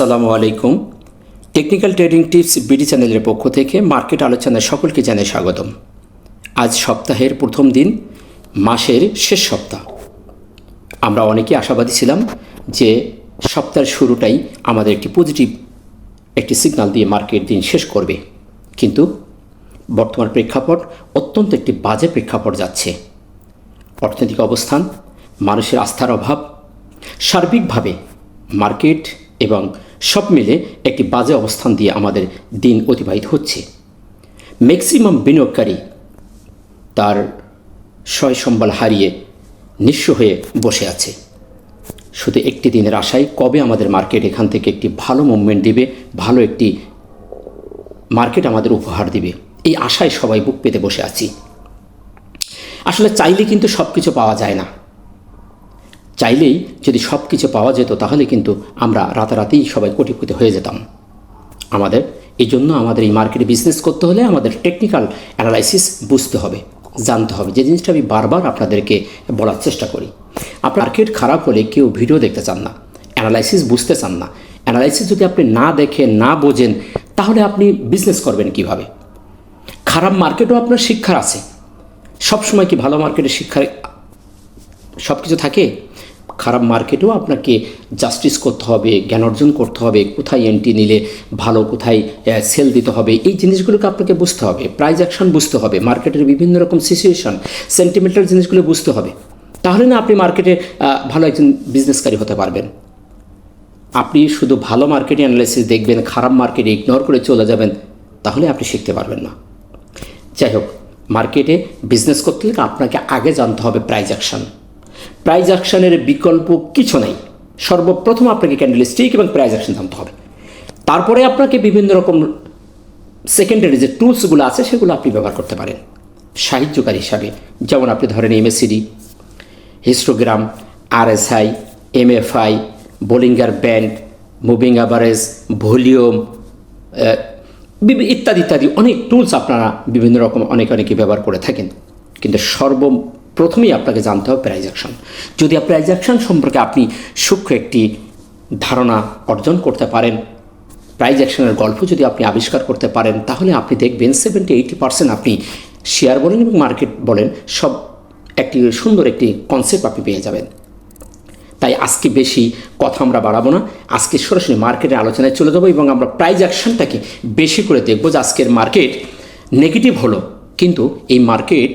আসসালামু আলাইকুম। Technical trading tips BD চ্যানেলের পক্ষ থেকে মার্কেট আলোচনায় সকলকে জানাই স্বাগতম। আজ সপ্তাহের প্রথম দিন, মাসের শেষ সপ্তাহ। আমরা অনেকেই আশাবাদী ছিলাম যে সপ্তাহের শুরুটাই আমাদের একটি পজিটিভ একটি সিগন্যাল দিয়ে মার্কেট দিন শেষ করবে। কিন্তু বর্তমান প্রেক্ষাপট অত্যন্ত একটি বাজে প্রেক্ষাপট যাচ্ছে। অর্থনৈতিক অবস্থান, মানুষের আস্থার অভাব, সার্বিকভাবে মার্কেট এবং সব মিলে একটি বাজে অবস্থান দিয়ে আমাদের দিন অতিবাহিত হচ্ছে। ম্যাক্সিমাম বিনিয়োগকারী তার সয় সম্বল হারিয়ে নিঃস্ব হয়ে বসে আছে। শুধু একটি দিনের আশায় কবে আমাদের মার্কেট এখান থেকে একটি ভালো মুভমেন্ট দিবে, ভালো একটি মার্কেট আমাদের উপহার দিবে, এই আশায় সবাই বুক পেতে বসে আছি। আসলে চাইলে কিন্তু সব কিছু পাওয়া যায় না। চাইলেই যদি সব কিছু পাওয়া যেত তাহলে কিন্তু আমরা রাতারাতেই সবাই কোটিপতি হয়ে যেতাম। আমাদের এই জন্য আমাদের এই মার্কেটে বিজনেস করতে হলে আমাদের টেকনিক্যাল অ্যানালাইসিস বুঝতে হবে, জানতে হবে। যে জিনিসটা আমি বারবার আপনাদেরকে বলার চেষ্টা করি। আপনার মার্কেট খারাপ হলে কেউ ভিডিও দেখতে চান না অ্যানালাইসিস বুঝতে চান না। অ্যানালাইসিস যদি আপনি না দেখেন, না বোঝেন, তাহলে আপনি বিজনেস করবেন কীভাবে? খারাপ মার্কেটও আপনার শিক্ষার আছে। সবসময় কি ভালো মার্কেটে শিক্ষার সব কিছু থাকে? খারাপ মার্কেটেও আপনাকে জাস্টিস করতে হবে, জ্ঞান অর্জন করতে হবে, কোথায় এন্ট্রি নিলে ভালো, কোথায় সেল দিতে হবে, এই জিনিসগুলোকে আপনাকে বুঝতে হবে প্রাইজ অ্যাকশন বুঝতে হবে, মার্কেটের বিভিন্ন রকম সিচুয়েশন সেন্টিমেন্টাল জিনিসগুলো বুঝতে হবে। তাহলে না আপনি মার্কেটে ভালো একজন বিজনেসকারী হতে পারবেন। আপনি শুধু ভালো মার্কেটে অ্যানালাইসিস দেখবেন, খারাপ মার্কেটে ইগনোর করে চলে যাবেন, তাহলে আপনি শিখতে পারবেন না। যাই হোক মার্কেটে বিজনেস করতে গেলে আপনাকে আগে জানতে হবে প্রাইজ অ্যাকশন প্রাইজ অ্যাকশনের বিকল্প কিছু নেই। সর্বপ্রথম আপনাকে ক্যান্ডেল স্টিক এবং প্রাইজ অ্যাকশন জানতে হবে। তারপরে আপনাকে বিভিন্ন রকম সেকেন্ডারি যে টুলসগুলো আছে, সেগুলো আপনি ব্যবহার করতে পারেন। সাহায্যকারী হিসাবে, যেমন আপনি ধরেন MACD histogram RSI MFI Bollinger band moving average volume ইত্যাদি ইত্যাদি অনেক টুলস আপনারা বিভিন্ন রকম অনেক, অনেকে ব্যবহার করে থাকেন। কিন্তু সর্ব প্রথমেই আপনাকে জানতে হবে প্রাইজ অ্যাকশন যদি প্রাইজ অ্যাকশন সম্পর্কে আপনি সূক্ষ্ম একটি ধারণা অর্জন করতে পারেন প্রাইজ অ্যাকশনের গল্প যদি আপনি আবিষ্কার করতে পারেন, তাহলে আপনি দেখবেন সেভেন্টি এইটি পার্সেন্ট আপনি শেয়ার বলেন এবং মার্কেট বলেন, সব একটি সুন্দর একটি কনসেপ্ট আপনি পেয়ে যাবেন। তাই আজকে বেশি কথা আমরা বাড়াবো না। আজকে সরাসরি মার্কেটের আলোচনায় চলে যাব এবং আমরা প্রাইজ অ্যাকশনটাকে বেশি করে দেখব যে আজকের মার্কেট নেগেটিভ হলো, কিন্তু এই মার্কেট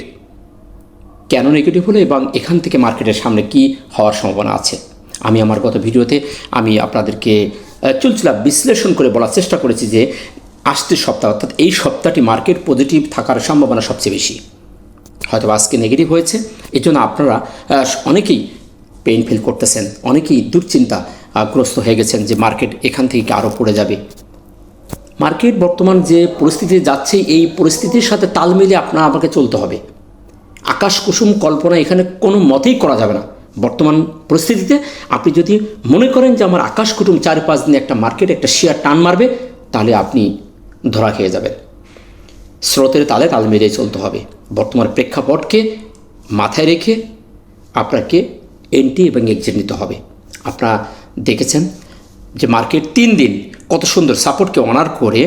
কেন নেগেটিভ হলো এবং এখান থেকে মার্কেটের সামনে কি হওয়ার সম্ভাবনা আছে? আমি আমার গত ভিডিওতে আমি আপনাদেরকে চুলচুলা বিশ্লেষণ করে বলার চেষ্টা করেছি যে আসতে সপ্তাহ, অর্থাৎ এই সপ্তাহটি মার্কেট পজিটিভ থাকার সম্ভাবনা সবচেয়ে বেশি। হয়তো আজকে নেগেটিভ হয়েছে এই জন্য আপনারা অনেকেই পেইন ফিল করতেছেন, অনেকেই দুশ্চিন্তা গ্রস্ত হয়ে গেছেন যে মার্কেট এখান থেকে আরও পড়ে যাবে। মার্কেট বর্তমান যে পরিস্থিতি যাচ্ছে, এই পরিস্থিতির সাথে তাল মিলিয়ে আপনার আমাকে চলতে হবে। আকাশ কুসুম কল্পনা এখানে কোনো মতেই করা যাবে না। বর্তমান পরিস্থিতিতে আপনি যদি মনে করেন যে আমার আকাশ কুটুম চার পাঁচ দিনে একটা মার্কেট একটা শেয়ার টান মারবে, তাহলে আপনি ধরা খেয়ে যাবেন। স্রোতের তালে তাল মেরে চলতে হবে। বর্তমান প্রেক্ষাপটকে মাথায় রেখে আপনাকে এন্ট্রি এবং এক্সিট নিতে হবে। আপনারা দেখেছেন যে মার্কেট তিন দিন কত সুন্দর সাপোর্টকে অনার করে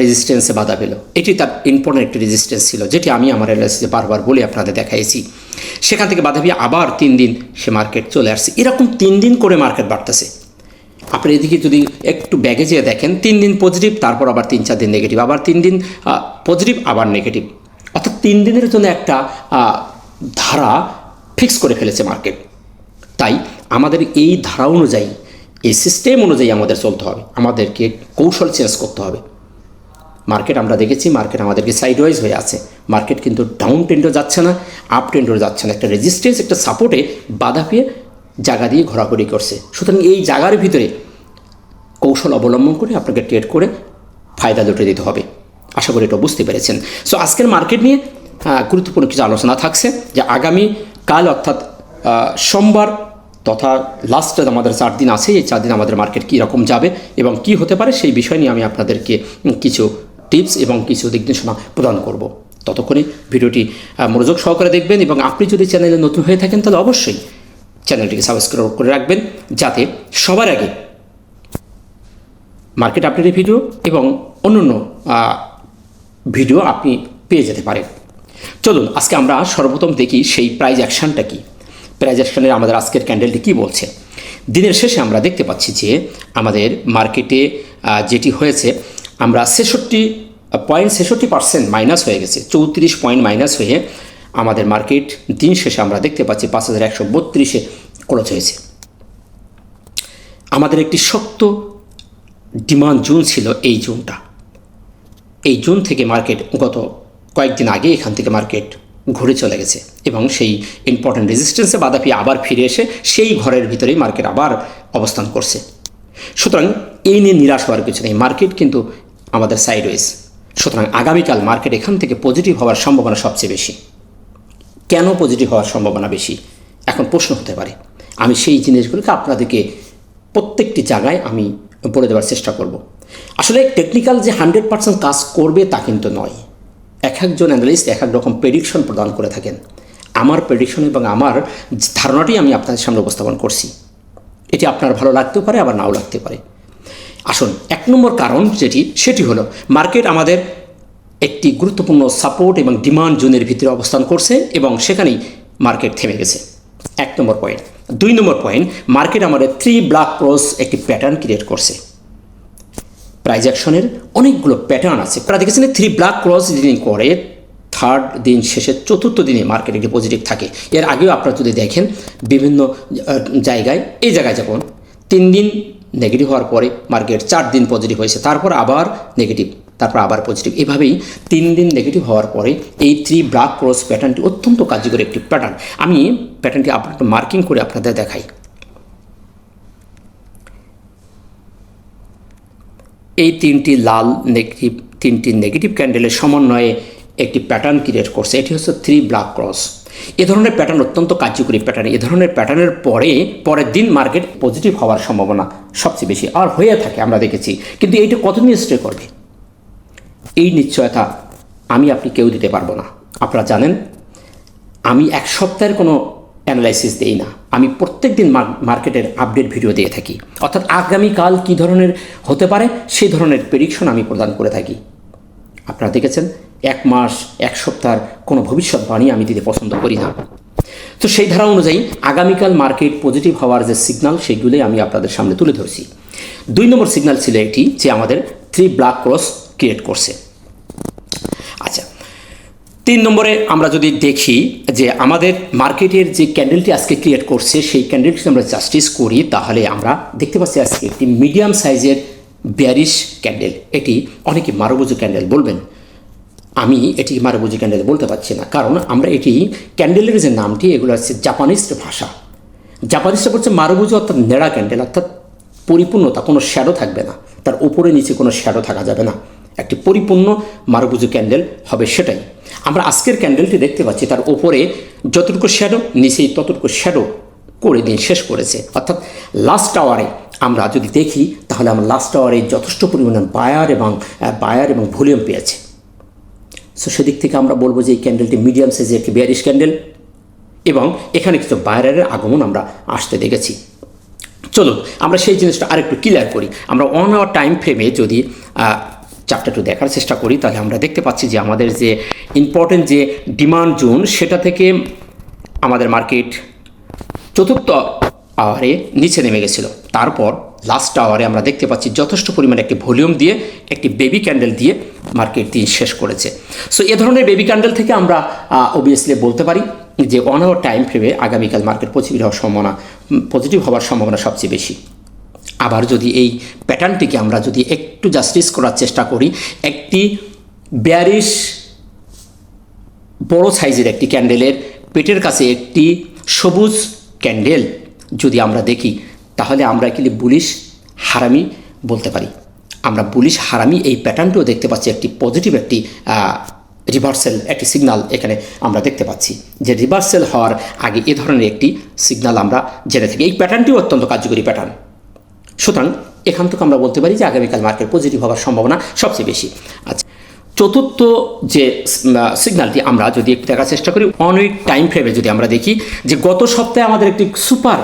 রেজিস্ট্যান্সে বাধা পেল। এটি তার ইম্পর্টেন্ট একটি রেজিস্ট্যান্স ছিল, যেটি আমি আমার অ্যানালাইসিসে বারবার বলে আপনাদের দেখাইছি। সেখান থেকে বাধা পেয়ে আবার তিন দিন সে মার্কেট চলে আসছে। এরকম তিন দিন করে মার্কেট বাড়তেছে। আপনি এদিকে যদি একটু ব্যাগে যেয়ে দেখেন, তিন দিন পজিটিভ তারপর আবার তিন, চার দিন নেগেটিভ আবার তিন দিন পজিটিভ আবার নেগেটিভ অর্থাৎ তিন দিনের জন্য একটা ধারা ফিক্স করে ফেলেছে মার্কেট তাই আমাদের এই ধারা অনুযায়ী, এই সিস্টেম অনুযায়ী আমাদের চলতে হবে। আমাদেরকে কৌশল চেঞ্জ করতে হবে। মার্কেট আমরা দেখেছি মার্কেট আমাদেরকে সাইডওয়াইজ হয়ে আছে। মার্কেট কিন্তু ডাউন ট্রেন্ডও যাচ্ছে না আপ ট্রেন্ডও যাচ্ছে না। একটা রেজিস্ট্যান্স একটা সাপোর্টে বাধা পেয়ে জায়গা দিয়ে ঘোরাঘুরি করছে। সুতরাং এই জায়গার ভিতরে কৌশল অবলম্বন করে আপনাকে ট্রেড করে ফায়দা লুটে দিতে হবে। আশা করি এটা বুঝতে পেরেছেন। সো আজকের মার্কেট নিয়ে গুরুত্বপূর্ণ কিছু আলোচনা থাকছে যে আগামী কাল অর্থাৎ সোমবার তথা লাস্ট আমাদের চার দিন আছে, এই চার দিন আমাদের মার্কেট কী রকম যাবে এবং কি হতে পারে সেই বিষয় নিয়ে আমি আপনাদেরকে কিছু টিপস এবং কিছু দিক নির্দেশনা প্রদান করব। ততক্ষণে ভিডিওটি মনোযোগ সহকারে দেখবেন এবং আপনি যদি চ্যানেলে নতুন হয়ে থাকেন, তাহলে অবশ্যই চ্যানেলটিকে সাবস্ক্রাইব করে রাখবেন যাতে সবার আগে মার্কেট আপডেটের ভিডিও এবং অন্যান্য ভিডিও আপনি পেয়ে যেতে পারেন। চলুন, আজকে আমরা সর্বপ্রথম দেখি সেই প্রাইজ অ্যাকশনটা কি। প্রাইজ অ্যাকশনের আমাদের আজকের ক্যান্ডেলটি কি বলছে? দিনের শেষে আমরা দেখতে পাচ্ছি যে আমাদের মার্কেটে যেটি হয়েছে আমরা ছেষট্টি পয়েন্ট ছেষট্টি পার্সেন্ট মাইনাস হয়ে গেছে, চৌত্রিশ পয়েন্ট মাইনাস হয়ে আমাদের মার্কেট দিন শেষে আমরা দেখতে পাচ্ছি পাঁচ হাজার একশো বত্রিশে ক্লোজ হয়েছে। আমাদের একটি শক্ত ডিমান্ড জোন ছিল এই জোনটা। এই জুন থেকে মার্কেট গত কয়েকদিন আগে এখান থেকে মার্কেট ঘুরে চলে গেছে এবং সেই ইম্পর্ট্যান্ট রেজিস্ট্যান্সে বাধা পেয়ে আবার ফিরে এসে সেই ঘরের ভিতরেই মার্কেট আবার অবস্থান করছে। সুতরাং এই নিয়ে নিরাশ হওয়ার কিছু নেই। মার্কেট কিন্তু আমাদের সাইডওয়েজ সুতরাং আগামীকাল মার্কেট এখান থেকে পজিটিভ হওয়ার সম্ভাবনা সবচেয়ে বেশি। কেন পজিটিভ হওয়ার সম্ভাবনা বেশি? এখন প্রশ্ন হতে পারে। আমি সেই জিনিসগুলোকে আপনাদেরকে প্রত্যেকটি জায়গায় আমি বলে দেওয়ার চেষ্টা করব। আসলে টেকনিক্যাল যে হান্ড্রেড পার্সেন্ট কাজ করবে তা কিন্তু নয়। এক একজন অ্যানালিস্ট এক এক রকম প্রেডিকশন প্রদান করে থাকেন। আমার প্রেডিকশন এবং আমার ধারণাটি আমি আপনাদের সামনে উপস্থাপন করছি। এটি আপনার ভালো লাগতেও পারে, আবার নাও লাগতে পারে। আসুন, এক নম্বর কারণ যেটি, সেটি হলো, মার্কেট আমাদের একটি গুরুত্বপূর্ণ সাপোর্ট এবং ডিমান্ড জোনের ভিতরে অবস্থান করছে এবং সেখানেই মার্কেট থেমে গেছে। এক নম্বর পয়েন্ট দুই নম্বর পয়েন্ট মার্কেট আমাদের থ্রি ব্লাক ক্রস একটি প্যাটার্ন ক্রিয়েট করছে। প্রাইজ অ্যাকশনের অনেকগুলো প্যাটার্ন আছে। আপনারা দেখেছেন থ্রি ব্লাক ক্রস যিনি করে থার্ড দিন শেষে, চতুর্থ দিনে মার্কেট একটি পজিটিভ থাকে। এর আগেও আপনারা যদি দেখেন, বিভিন্ন জায়গায়, এই জায়গায় যখন তিন দিন নেগেটিভ হওয়ার পরে মার্কেট চার দিন পজিটিভ হয়েছে, তারপর আবার নেগেটিভ তারপর আবার পজিটিভ এভাবেই তিন দিন নেগেটিভ হওয়ার পরে এই থ্রি ব্লাক ক্রস প্যাটার্নটি অত্যন্ত কার্যকরী একটি প্যাটার্ন আমি প্যাটার্নটি আপনার মার্কিং করে আপনাদের দেখাই। এই তিনটি লাল নেগেটিভ তিনটি নেগেটিভ ক্যান্ডেলের সমন্বয়ে একটি প্যাটার্ন ক্রিয়েট করছে। এটি হচ্ছে থ্রি ব্লাক ক্রস এ ধরনের প্যাটার্ন অত্যন্ত কার্যকরী প্যাটার্ন এ ধরনের প্যাটার্নের পরে, পরের দিন মার্কেট পজিটিভ হওয়ার সম্ভাবনা সবচেয়ে বেশি। আর হয়ে থাকে, আমরা দেখেছি। কিন্তু এইটা কতদিন স্টে করবে? এই নিশ্চয়তা আমি আপনি কেউ দিতে পারব না। আপনারা জানেন, আমি এক সপ্তাহের কোনো অ্যানালাইসিস দেই না। আমি প্রত্যেক দিন মার্কেটের আপডেট ভিডিও দিয়ে থাকি। অর্থাৎ আগামীকাল কী ধরনের হতে পারে, সেই ধরনের প্রেডিকশন আমি প্রদান করে থাকি। আপনারা দেখেছেন এক মাস, এক সপ্তাহের কোনো ভবিষ্যৎবাণী আমি দিতে পছন্দ করি না। তো সেই ধারা অনুযায়ী আগামীকাল মার্কেট পজিটিভ হওয়ার যে সিগন্যাল সেগুলোই আমি আপনাদের সামনে তুলে ধরছি। দুই নম্বর সিগন্যাল ছিল এটি যে আমাদের থ্রি ব্লাক ক্রস ক্রিয়েট করছে। আচ্ছা তিন নম্বরে আমরা যদি দেখি যে আমাদের মার্কেটের যে ক্যান্ডেলটি আজকে ক্রিয়েট করছে, সেই ক্যান্ডেলটি আমরা জাস্টিস করি, তাহলে আমরা দেখতে পাচ্ছি আজকে একটি মিডিয়াম সাইজের ব্যারিশ ক্যান্ডেল। এটি অনেকে মারবুজু ক্যান্ডেল বলবেন। আমি এটি মারবুজু ক্যান্ডেল বলতে পারছি না। কারণ আমরা এটি ক্যান্ডেলের যে নামটি, এগুলো হচ্ছে জাপানিজ ভাষা। জাপানিজটা বলছে মারবুজু অর্থাৎ নেড়া ক্যান্ডেল অর্থাৎ পরিপূর্ণতা, কোনো শ্যাডো থাকবে না। তার উপরে নিচে কোনো শ্যাডো থাকা যাবে না। একটি পরিপূর্ণ মারুবুজু ক্যান্ডেল হবে সেটাই। আমরা আজকের ক্যান্ডেলটি দেখতে পাচ্ছি, তার উপরে যতটুকু শ্যাডো নিচেই ততটুকু শ্যাডো করে দিন, শেষ করেছে। অর্থাৎ লাস্ট আওয়ারে আমরা যদি দেখি, তাহলে আমরা লাস্ট আওয়ারে যথেষ্ট পরিমাণে বায়ার এবং বায়ার এবং ভলিউম পেয়েছে। সো সেদিক থেকে আমরা বলব যে এই ক্যান্ডেলটি মিডিয়াম সাইজের একটি বিয়ারিশ ক্যান্ডেল এবং এখানে কিছু বায়ারের আগমন আমরা আসতে দেখেছি। চলুন, আমরা সেই জিনিসটা আরেকটু ক্লিয়ার করি। আমরা অন আওয়ার টাইম ফ্রেমে যদি একটু দেখার চেষ্টা করি, তাহলে আমরা দেখতে পাচ্ছি যে আমাদের যে ইম্পর্টেন্ট যে ডিমান্ড জোন সেটা থেকে আমাদের মার্কেট চতুর্থ আওয়ারে নিচে নেমে গেছিল। তারপর লাস্ট আওয়ারে আমরা দেখতে পাচ্ছি যথেষ্ট পরিমাণে একটি ভলিউম দিয়ে, একটি বেবি ক্যান্ডেল দিয়ে মার্কেট দিন শেষ করেছে। সো এ ধরনের বেবি ক্যান্ডেল থেকে আমরা অবভিয়াসলি বলতে পারি যে ওয়ান আওয়ার টাইম ফ্রেমে আগামীকাল মার্কেট পজিটিভ হওয়ার সম্ভাবনা পজিটিভ হওয়ার সম্ভাবনা সবচেয়ে বেশি। আবার যদি এই প্যাটার্নটিকে আমরা যদি একটু জাস্টিস করার চেষ্টা করি, একটি ব্যারিশ বড় সাইজের একটি ক্যান্ডেলের পেটের কাছে একটি সবুজ ক্যান্ডেল যদি আমরা দেখি তাহলে আমরা কি বুলিশ হারামি বলতে পারি? আমরা বুলিশ হারামি এই প্যাটার্নটিও দেখতে পাচ্ছি, একটি পজিটিভ একটি রিভার্সেল একটি সিগনাল এখানে আমরা দেখতে পাচ্ছি। যে রিভার্সেল হওয়ার আগে এ ধরনের একটি সিগনাল আমরা জেনে থাকি। এই প্যাটার্নটিও অত্যন্ত কার্যকরী প্যাটার্ন সুতরাং এখান থেকে আমরা বলতে পারি যে আগামীকাল মার্কেট পজিটিভ হওয়ার সম্ভাবনা সবচেয়ে বেশি। আচ্ছা চতুর্থ যে সিগন্যালটি আমরা যদি একটু দেখার চেষ্টা করি উইক টাইম ফ্রেমে যদি আমরা দেখি যে গত সপ্তাহে আমাদের একটি সুপার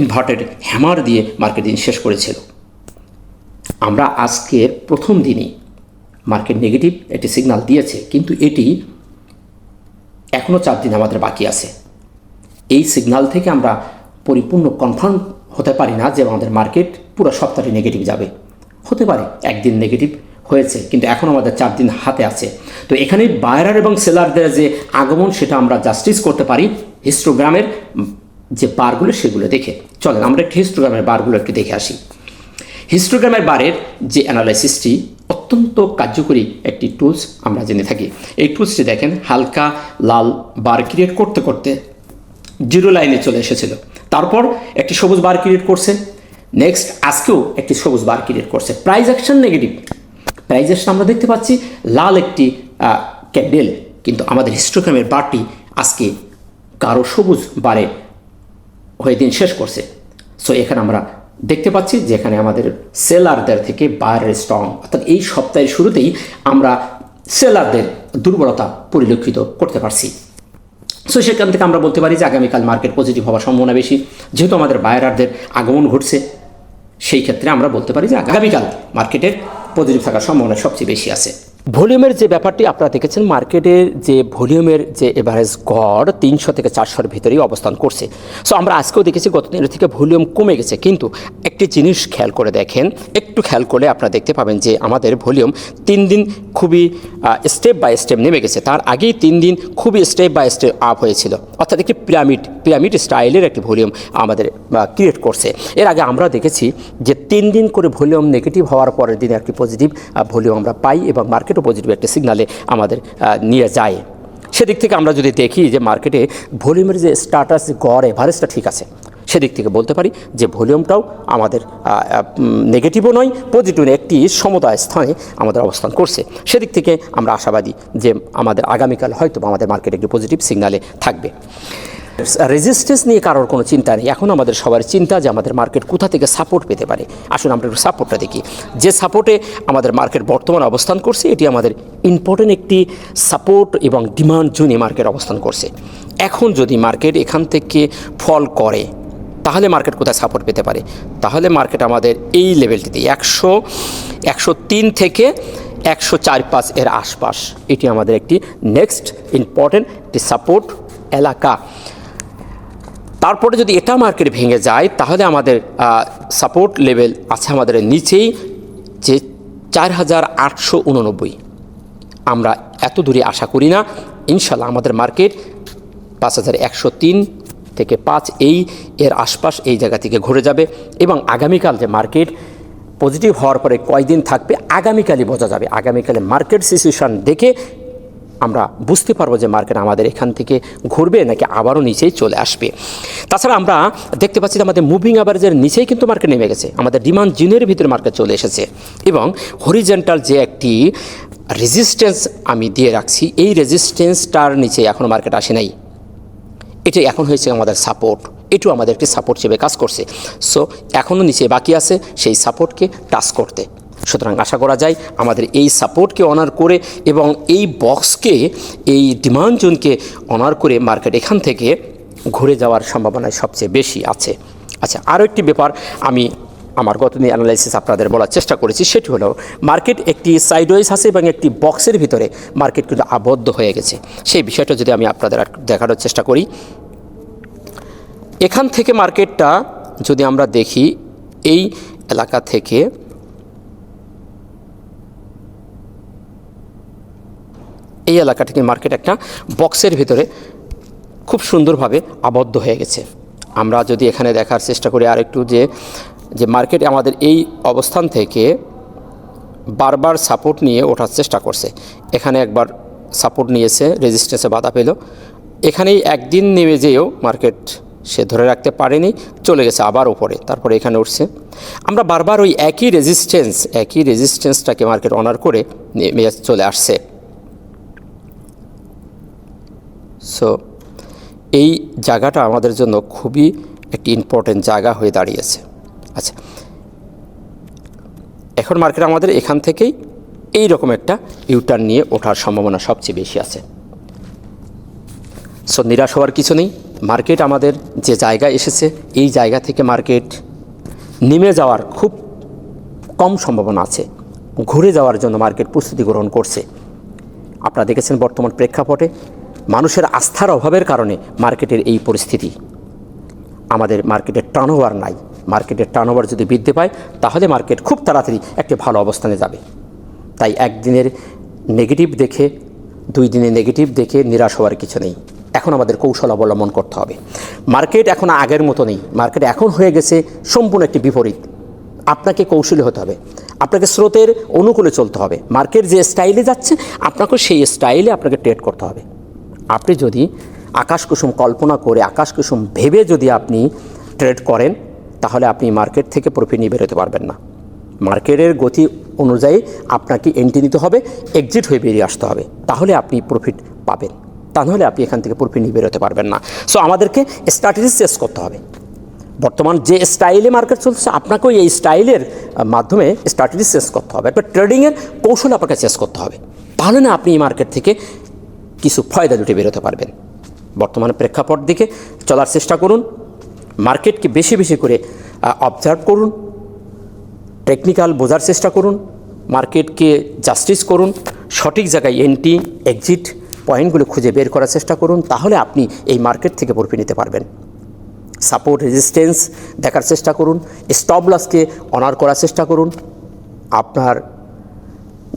ইনভার্টেড হ্যামার দিয়ে মার্কেট দিন শেষ করেছিল। আমরা আজকের প্রথম দিনই মার্কেট নেগেটিভ একটি সিগনাল দিয়েছে, কিন্তু এটি এখনও চার দিন আমাদের বাকি আছে। এই সিগনাল থেকে আমরা পরিপূর্ণ কনফার্ম হতে পারি না যে আমাদের মার্কেট পুরো সপ্তাহটি নেগেটিভ যাবে। হতে পারে একদিন নেগেটিভ হয়েছে, কিন্তু এখন আমাদের চার দিন হাতে আছে। তো এখানে বায়ার এবং সেলারদের যে আগমন, সেটা আমরা জাস্টিস করতে পারি। হিস্টোগ্রামের যে বারগুলো সেগুলো দেখে। চলেন, আমরা একটু হিস্টোগ্রামের বারগুলো একটু দেখে আসি। হিস্টোগ্রামের বারের যে অ্যানালাইসিসটি অত্যন্ত কার্যকরী একটি টুলস আমরা জেনে থাকি। এই টুলসটি দেখেন, হালকা লাল বার ক্রিয়েট করতে করতে জিরো লাইনে চলে এসেছিল। তারপর একটি সবুজ বার ক্রিয়েট করছে। নেক্সট আজকেও একটি সবুজ বার ক্রিয়েট করছে। Price action negative price action আমরা দেখতে পাচ্ছি, লাল একটি ক্যান্ডেল কিন্তু আমাদের হিস্টোগ্রামের বারটি আজকে কারও সবুজ বারে হয়ে দিন শেষ করছে। সো এখানে আমরা দেখতে পাচ্ছি যে এখানে আমাদের সেলারদের থেকে বায়ারের স্ট্রং অর্থাৎ এই সপ্তাহের শুরুতেই আমরা সেলারদের দুর্বলতা পরিলক্ষিত করতে পারছি। সো সেখান থেকে আমরা বলতে পারি যে আগামীকাল মার্কেট পজিটিভ হওয়ার সম্ভাবনা বেশি। যেহেতু আমাদের বায়ারদের আগমন ঘটছে, সেই ক্ষেত্রে আমরা বলতে পারি যে আগামীকাল মার্কেটের পজিটিভ থাকার সম্ভাবনা সবচেয়ে বেশি আছে। ভলিউমের যে ব্যাপারটি আপনারা দেখেছেন, মার্কেটের যে ভলিউমের যে এভারেজ গড় তিনশো থেকে চারশোর ভিতরেই অবস্থান করছে। সো আমরা আজকেও দেখেছি গত দিনের থেকে ভলিউম কমে গেছে। কিন্তু একটি জিনিস খেয়াল করে দেখেন, একটু খেয়াল করলে আপনারা দেখতে পাবেন যে আমাদের ভলিউম তিন দিন খুবই স্টেপ বাই স্টেপ নেমে গেছে। তার আগেই তিন দিন খুবই স্টেপ বাই স্টেপ আপ হয়েছিল। অর্থাৎ একটি পিরামিড পিরামিড স্টাইলের একটি ভলিউম আমাদের ক্রিয়েট করছে। এর আগে আমরা দেখেছি যে তিন দিন করে ভলিউম নেগেটিভ হওয়ার পরের দিনে একটি পজিটিভ ভলিউম আমরা পাই এবং মার্কেটও পজিটিভ একটা সিগনালে আমাদের নিয়ে যায়। সেদিক থেকে আমরা যদি দেখি যে মার্কেটে ভলিউমের যে স্টাটাস গড় এভারেজটা ঠিক আছে। সেদিক থেকে বলতে পারি যে ভলিউমটাও আমাদের নেগেটিভও নয় পজিটিভ একটি সমুদায় স্থানে আমাদের অবস্থান করছে। সেদিক থেকে আমরা আশাবাদী যে আমাদের আগামীকাল হয়তো আমাদের মার্কেট একটি পজিটিভ সিগনালে থাকবে। রেজিস্ট্যান্স নিয়ে কারোর কোনো চিন্তা নেই। এখন আমাদের সবার চিন্তা যে আমাদের মার্কেট কোথা থেকে সাপোর্ট পেতে পারে। আসুন আমরা একটু সাপোর্টটা দেখি। যে সাপোর্টে আমাদের মার্কেট বর্তমানে অবস্থান করছে, এটি আমাদের ইম্পর্টেন্ট একটি সাপোর্ট এবং ডিমান্ড জোনে মার্কেট অবস্থান করছে। এখন যদি মার্কেট এখান থেকে ফল করে, তাহলে মার্কেট কোথায় সাপোর্ট পেতে পারে? তাহলে মার্কেট আমাদের এই লেভেলটিতে একশো একশো তিন থেকে একশো চার পাঁচ এর আশপাশ। এটি আমাদের একটি নেক্সট ইম্পর্টেন্ট একটি সাপোর্ট এলাকা। তারপরে যদি এটা মার্কেট ভেঙে যায়, তাহলে আমাদের সাপোর্ট লেভেল আছে আমাদের নিচেই, যে চার হাজার আটশো উননব্বই। আমরা এত দূরে আশা করি না। ইনশাল্লাহ আমাদের মার্কেট পাঁচ হাজার একশো তিন থেকে পাঁচ এই, এর আশপাশ এই জায়গা থেকে ঘুরে যাবে। এবং আগামীকাল যে মার্কেট পজিটিভ হওয়ার পরে কয়দিন থাকবে, আগামীকালই বোঝা যাবে। আগামীকালে মার্কেট সিচুয়েশান দেখে আমরা বুঝতে পারব যে মার্কেট আমাদের এখান থেকে ঘুরবে নাকি আবারও নিচেই চলে আসবে। তাছাড়া আমরা দেখতে পাচ্ছি যে আমাদের মুভিং অ্যাভারেজের নিচেই কিন্তু মার্কেট নেমে গেছে। আমাদের ডিমান্ড জিনের ভিতরে মার্কেট চলে এসেছে এবং হরিজেন্টাল যে একটি রেজিস্ট্যান্স আমি দিয়ে রাখছি, এই রেজিস্ট্যান্সটার নিচে এখনও মার্কেট আসে নাই। এটা এখন হয়েছে আমাদের সাপোর্ট এটু আমাদের একটি সাপোর্ট হিসেবে কাজ করছে। সো এখনও নিচে বাকি আছে সেই সাপোর্টকে টাচ করতে। সুতরাং আশা করা যায় আমাদের এই সাপোর্টকে অনার করে এবং এই বক্সকে এই ডিমান্ড জোনকে অনার করে মার্কেট এখান থেকে ঘুরে যাওয়ার সম্ভাবনা সবচেয়ে বেশি আছে। আচ্ছা আরও একটি ব্যাপার আমি আমার গত দিন অ্যানালাইসিস আপনাদের বলার চেষ্টা করেছি, সেটি হলো মার্কেট একটি সাইডওয়াইজ আছে এবং একটি বক্সের ভিতরে মার্কেট কিন্তু আবদ্ধ হয়ে গেছে। সেই বিষয়টা যদি আমি আপনাদের দেখানোর চেষ্টা করি। এখান থেকে মার্কেটটা যদি আমরা দেখি, এই এলাকা থেকে এই এলাকা থেকে মার্কেট একটা বক্সের ভিতরে খুব সুন্দরভাবে আবদ্ধ হয়ে গেছে। আমরা যদি এখানে দেখার চেষ্টা করি আর একটু যে যে মার্কেট আমাদের এই অবস্থান থেকে বারবার সাপোর্ট নিয়ে ওঠার চেষ্টা করছে। এখানে একবার সাপোর্ট নিয়েছে রেজিস্ট্যান্সে বাধা পেল। এখানেই একদিন নেমে যেয়েও মার্কেট সে ধরে রাখতে পারেনি, চলে গেছে আবার উপরে, তারপরে এখানে উঠছে। আমরা বারবার ওই একই রেজিস্ট্যান্স একই রেজিস্ট্যান্সটাকে মার্কেট অনার করে নেমে চলে আসছে। সো এই জায়গাটা আমাদের জন্য খুবই একটি ইম্পর্টেন্ট জায়গা হয়ে দাঁড়িয়েছে। আচ্ছা এখন মার্কেট আমাদের এখান থেকেই এই রকম একটা ইউটার্ন নিয়ে ওঠার সম্ভাবনা সবচেয়ে বেশি আছে। সো নিরাশ হওয়ার কিছু নেই। মার্কেট আমাদের যে জায়গায় এসেছে, এই জায়গা থেকে মার্কেট নেমে যাওয়ার খুব কম সম্ভাবনা আছে। ঘুরে যাওয়ার জন্য মার্কেট প্রস্তুতি গ্রহণ করছে। আপনারা দেখেছেন বর্তমান প্রেক্ষাপটে মানুষের আস্থার অভাবের কারণে মার্কেটের এই পরিস্থিতি। আমাদের মার্কেটের টার্নওভার নাই। মার্কেটের টার্নওভার যদি বৃদ্ধি পায়, তাহলে মার্কেট খুব তাড়াতাড়ি একটি ভালো অবস্থানে যাবে। তাই একদিনের নেগেটিভ দেখে, দুই দিনে নেগেটিভ দেখে নিরাশ হওয়ার কিছু নেই। এখন আমাদের কৌশল অবলম্বন করতে হবে। মার্কেট এখন আগের মতো নেই। মার্কেট এখন হয়ে গেছে সম্পূর্ণ একটি বিপরীত। আপনাকে কৌশলী হতে হবে। আপনাকে স্রোতের অনুকূলে চলতে হবে। মার্কেট যে স্টাইলে যাচ্ছে, আপনাকেও সেই স্টাইলে আপনাকে ট্রেড করতে হবে। আপনি যদি আকাশ কুসুম কল্পনা করে, আকাশ কুসুম ভেবে যদি আপনি ট্রেড করেন, তাহলে আপনি মার্কেট থেকে প্রফিট নিয়ে বেরোতে পারবেন না। মার্কেটের গতি অনুযায়ী আপনাকে এন্ট্রি নিতে হবে এক্সিট হয়ে বেরিয়ে আসতে হবে। তাহলে আপনি প্রফিট পাবেন। তা নাহলে আপনি এখান থেকে প্রফিট নিয়ে বেরোতে পারবেন না। সো আমাদেরকে স্ট্র্যাটেজি চেস করতে হবে। বর্তমান যে স্টাইলে মার্কেট চলছে, আপনাকেও এই স্টাইলের মাধ্যমে স্ট্র্যাটেজি চেস করতে হবে। একটা ট্রেডিংয়ের কৌশল আপনাকে চেস করতে হবে। তাহলে না আপনি এই মার্কেট থেকে কিছু ফয়দা জুটে বেরোতে পারবেন। বর্তমানে প্রেক্ষাপট দিকে চলার চেষ্টা করুন, মার্কেটকে বেশি বেশি করে অবজার্ভ করুন টেকনিক্যাল বোঝার চেষ্টা করুন, মার্কেটকে জাস্টিস করুন, সঠিক জায়গায় এন্ট্রি এক্সিট পয়েন্টগুলো খুঁজে বের করার চেষ্টা করুন, তাহলে আপনি এই মার্কেট থেকে প্রফিট নিতে পারবেন। সাপোর্ট রেজিস্ট্যান্স দেখার চেষ্টা করুন স্টপ লসকে অনার করার চেষ্টা করুন। আপনার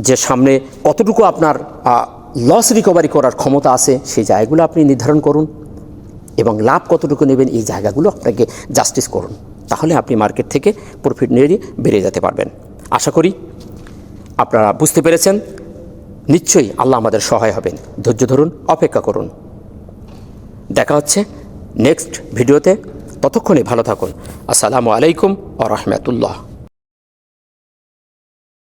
যে সামনে কতটুকু আপনার লস রিকভারি করার ক্ষমতা আছে, সেই জায়গাগুলো আপনি নির্ধারণ করুন এবং লাভ কতটুকু নেবেন এই জায়গাগুলো আপনাকে জাস্টিস করুন। তাহলে আপনি মার্কেট থেকে প্রফিট নিয়ে বেরিয়ে যেতে পারবেন। আশা করি আপনারা বুঝতে পেরেছেন। নিশ্চয়ই আল্লাহ আমাদের সহায় হবেন। ধৈর্য ধরুন, অপেক্ষা করুন। দেখা হচ্ছে নেক্সট ভিডিওতে ততক্ষণে ভালো থাকুন। আসসালামু আলাইকুম ও রহমতুল্লাহ।